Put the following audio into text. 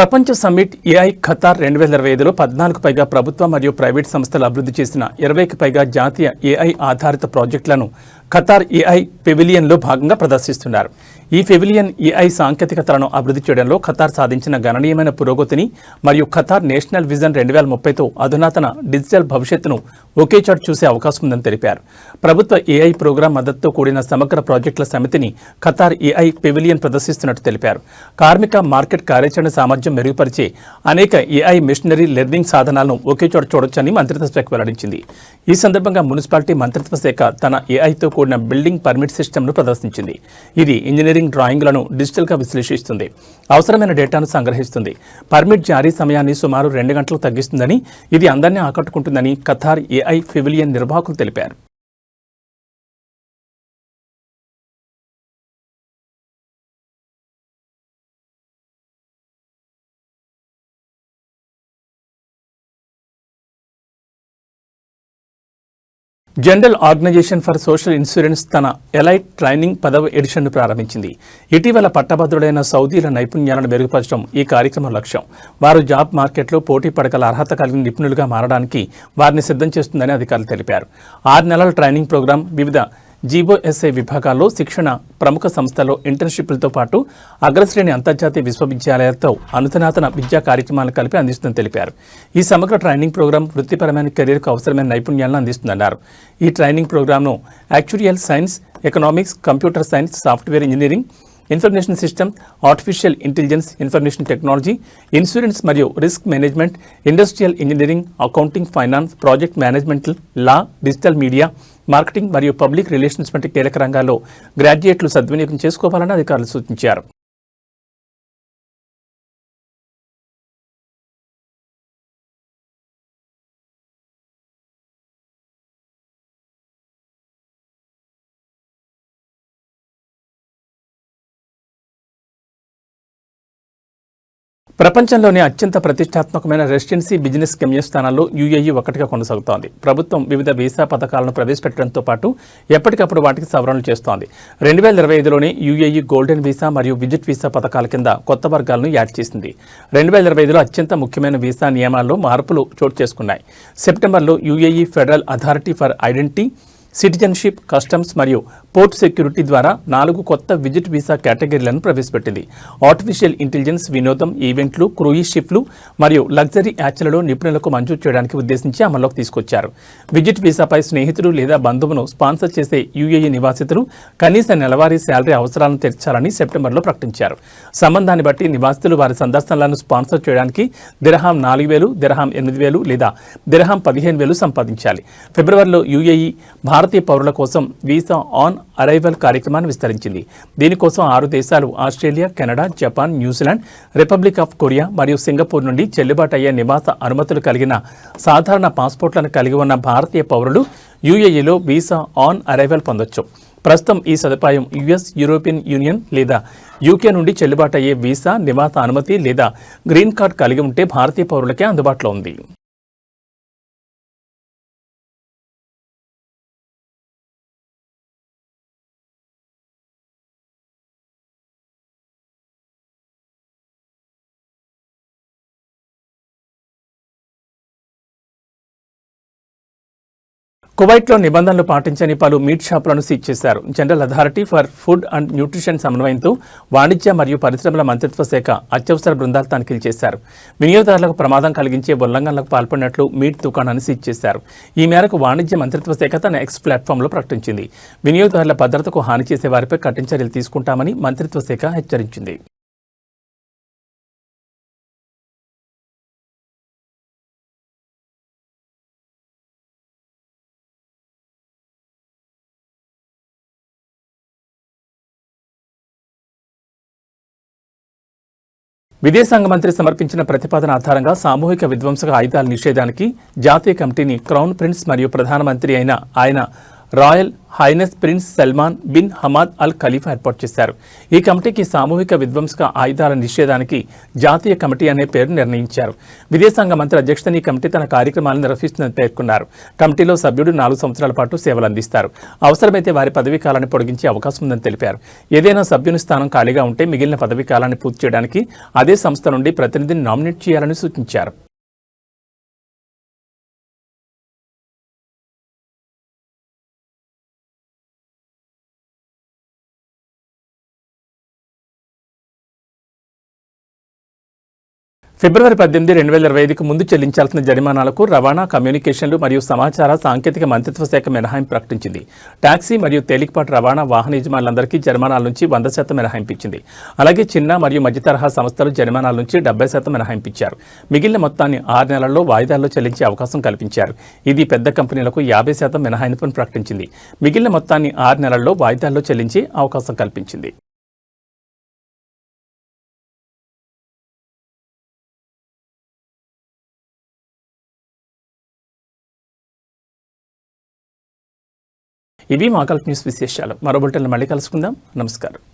ప్రపంచ summit AI Qatar రెండు వేల ఇరవై ఐదులో పద్నాలుగు పైగా ప్రభుత్వ మరియు ప్రైవేట్ సంస్థలు అభివృద్ధి చేసిన ఇరవైకి పైగా జాతీయ ఏఐ ఆధారిత ప్రాజెక్టులను ఖతార్ ఏఐ పెవిలియన్లో భాగంగా ప్రదర్శిస్తున్నారు. ఈ పెవిలియన్ ఏఐ సాంకేతికతలను అభివృద్ధి చేయడంలో ఖతార్ సాధించిన గణనీయమైన పురోగతిని మరియు ఖతార్ నేషనల్ విజన్ రెండు వేల ముప్పైతో అధునాతన డిజిటల్ భవిష్యత్తును ఒకే చోట చూసే అవకాశం ఉందని తెలిపారు. ప్రభుత్వ ఏఐ ప్రోగ్రాం మద్దతుతో కూడిన సమగ్ర ప్రాజెక్టుల సమితిని ఖతార్ ఏఐ పెవిలియన్ ప్రదర్శిస్తున్నట్టు తెలిపారు. కార్మిక మార్కెట్ కార్యాచరణ సామర్థ్యం మెరుగుపరిచే అనేక ఏఐ మిషనరీ లెర్నింగ్ సాధనాలను ఒకే చోట చూడొచ్చని మంత్రిత్వ శాఖ వెల్లడించింది. ఈ సందర్భంగా మున్సిపాలిటీ మంత్రిత్వ శాఖ తన ఏఐతో కూడిన బిల్డింగ్ పర్మిట్ సిస్టమ్ను ప్రదర్శించింది. ఇది ఇంజనీరింగ్ డ్రాయింగ్లను డిజిటల్గా విశ్లేషిస్తుంది. అవసరమైన డేటాను సంగ్రహిస్తుంది. పర్మిట్ జారీ సమయాన్ని సుమారు రెండు గంటలు తగ్గిస్తుందని ఇది అందరినీ ఆకట్టుకుంటుందని ఖతార్ ఏఐ ఫివిలియన్ నిర్వాహకులు తెలిపారు. General organization for social insurance తన ఎలైట్ ట్రైనింగ్ పదవ ఎడిషన్ను ప్రారంభించింది. ఇటీవల పట్టభద్రుడైన సౌదీల నైపుణ్యాలను మెరుగుపరచడం ఈ కార్యక్రమం లక్ష్యం. వారు జాబ్ మార్కెట్లో పోటీ పడగల అర్హత కలిగిన నిపుణులుగా మారడానికి వారిని సిద్ధం చేస్తుందని అధికారులు తెలిపారు. ఆరు నెలల ట్రైనింగ్ ప్రోగ్రాం వివిధ జీఓఎస్ఐ విభాగాల్లో శిక్షణ ప్రముఖ సంస్థలో ఇంటర్న్షిప్లతో పాటు అగ్రశ్రేణి అంతర్జాతీయ విశ్వవిద్యాలయాలతో అనుతనాతన విద్యా కార్యక్రమాలను కలిపి అందిస్తుందని తెలిపారు. ఈ సమగ్ర ట్రైనింగ్ ప్రోగ్రాం వృత్తిపరమైన కెరీర్కు అవసరమైన నైపుణ్యాలను అందిస్తుందన్నారు. ఈ training ప్రోగ్రాంను actuarial science economics computer science software engineering information system artificial intelligence information technology insurance మరియు risk management industrial engineering accounting finance project management law digital media marketing మరియు పబ్లిక్ రిలేషన్స్ వంటి కీలక రంగాల్లో గ్రాడ్యుయేట్లు సద్వినియోగం చేసుకోవాలని అధికారులు సూచించారు. ప్రపంచంలోనే అత్యంత ప్రతిష్టాత్మకమైన రెసిడెన్సీ బిజినెస్ గమ్యస్థానాల్లో యూఏఈ ఒకటిగా కొనసాగుతోంది. ప్రభుత్వం వివిధ వీసా పథకాలను ప్రవేశపెట్టడంతో పాటు ఎప్పటికప్పుడు వాటికి సవరణలు చేస్తోంది. రెండు వేల ఇరవై ఐదులోనే యూఏఈ గోల్డెన్ వీసా మరియు విజిట్ వీసా పథకాల కింద కొత్త వర్గాలను యాడ్ చేసింది. రెండు వేల ఇరవై ఐదులో అత్యంత ముఖ్యమైన వీసా నియమాల్లో మార్పులు చోటు చేసుకున్నాయి. సెప్టెంబర్లో UAE federal authority for identity citizenship customs మరియు పోర్ట్ సెక్యూరిటీ ద్వారా నాలుగు కొత్త విజిట్ వీసా కేటగిరీలను ప్రవేశపెట్టింది. ఆర్టిఫిషియల్ ఇంటెలిజెన్స్ వినోదం ఈవెంట్లు క్రూయిజ్ షిప్లు మరియు లగ్జరీ యాచ్లలో నిపుణులకు మంజూరు చేయడానికి ఉద్దేశించి అమల్లోకి తీసుకొచ్చారు. విజిట్ వీసాపై స్నేహితుడు లేదా బంధువును స్పాన్సర్ చేసే యూఏఈ నివాసితులు కనీస నెలవారీ శాలరీ అవసరాలను తీర్చాలని సెప్టెంబర్లో ప్రకటించారు. సంబంధాన్ని బట్టి నివాసితులు వారి సందర్శనలను స్పాన్సర్ చేయడానికి దిరహాం నాలుగు వేలు దిరహాం ఎనిమిది వేలు లేదా దిరహాం పదిహేను వేలు సంపాదించాలి. ఫిబ్రవరిలో యూఏఈ భారతీయ పౌరుల కోసం వీసా ఆన్ అరైవల్ కార్యక్రమాన్ని విస్తరించింది. దీనికోసం ఆరు దేశాలు Australia Canada Japan New Zealand republic of Korea మరియు సింగపూర్ నుండి చెల్లుబాటు అయ్యే నివాస అనుమతులు కలిగిన సాధారణ పాస్పోర్ట్లను కలిగి ఉన్న భారతీయ పౌరులు యూఏఈలో వీసా ఆన్ అరైవల్ పొందొచ్చు. ప్రస్తుతం ఈ సదుపాయం యుఎస్ యూరోపియన్ యూనియన్ లేదా యూకే నుండి చెల్లుబాటు అయ్యే వీసా నివాస అనుమతి లేదా గ్రీన్ కార్డ్ కలిగి ఉంటే భారతీయ పౌరులకే అందుబాటులో ఉంది. కువైట్లో నిబంధనలు పాటించని పలు మీట్ షాపులను సీజ్ చేశారు. General authority for food and nutrition సమన్వయంతో వాణిజ్య మరియు పరిశ్రమల మంత్రిత్వ శాఖ అత్యవసర బృందాలు తనిఖీలు చేశారు. వినియోగదారులకు ప్రమాదం కలిగించే ఉల్లంఘనలకు పాల్పడినట్లు మీట్ దుకాణాన్ని సీజ్ చేశారు. ఈ మేరకు వాణిజ్య మంత్రిత్వ శాఖ తన ఎక్స్ ప్లాట్ఫామ్లో ప్రకటించింది. వినియోగదారుల భద్రతకు హాని చేసే వారిపై కఠిన చర్యలు తీసుకుంటామని మంత్రిత్వ శాఖ హెచ్చరించింది. విదేశాంగ మంత్రి సమర్పించిన ప్రతిపాదన ఆధారంగా సామూహిక విధ్వంసక ఆయుధాల నిషేధానికి జాతీయ కమిటీని క్రౌన్ ప్రిన్స్ మరియు ప్రధానమంత్రి అయిన ఆయన royal highness prince Salman bin Hamad Al Khalifa ఏర్పాటు చేశారు. ఈ కమిటీకి సామూహిక విధ్వంసక ఆయుధాల నిషేధానికి జాతీయ కమిటీ అనే పేరు నిర్ణయించారు. విదేశాంగ మంత్రి అధ్యక్షతన ఈ కమిటీ తన కార్యక్రమాలను నిర్వహిస్తుందని పేర్కొన్నారు. కమిటీలో సభ్యుడు నాలుగు సంవత్సరాల పాటు సేవలు అందిస్తారు. అవసరమైతే వారి పదవీ కాలాన్ని పొడిగించే అవకాశం ఉందని తెలిపారు. ఏదైనా సభ్యుని స్థానం ఖాళీగా ఉంటే మిగిలిన పదవీ కాలాన్ని పూర్తి చేయడానికి అదే సంస్థ నుండి ప్రతినిధిని నామినేట్ చేయాలని సూచించారు. ఫిబ్రవరి పద్దెనిమిది రెండు వేల ఇరవై ఐదుకు ముందు చెల్లించాల్సిన జరిమానాలకు రవాణా కమ్యూనికేషన్లు మరియు సమాచార సాంకేతిక మంత్రిత్వ శాఖ మినహాయింపు ప్రకటించింది. టాక్సీ మరియు తేలికపాటి రవాణా వాహన యజమానులందరికీ జరిమానాల నుంచి వంద శాతం మినహాయింపించింది అలాగే చిన్న మరియు మధ్య తరహా సంస్థలు జరిమానాల నుంచి డెబ్బై శాతం మినహాయింపించారు మిగిలిన మొత్తాన్ని ఆరు నెలల్లో వాయిదాల్లో చెల్లించే అవకాశం కల్పించారు. ఇది పెద్ద కంపెనీలకు యాభై శాతం మినహాయింపును ప్రకటించింది. మిగిలిన మొత్తాన్ని ఆరు నెలల్లో వాయిదాల్లో చెల్లించే అవకాశం కల్పించింది. ఇవి మా కల్ప న్యూస్ విశేషాలు. మరో బులెటిన్లో మళ్ళీ కలుసుకుందాం. నమస్కారం.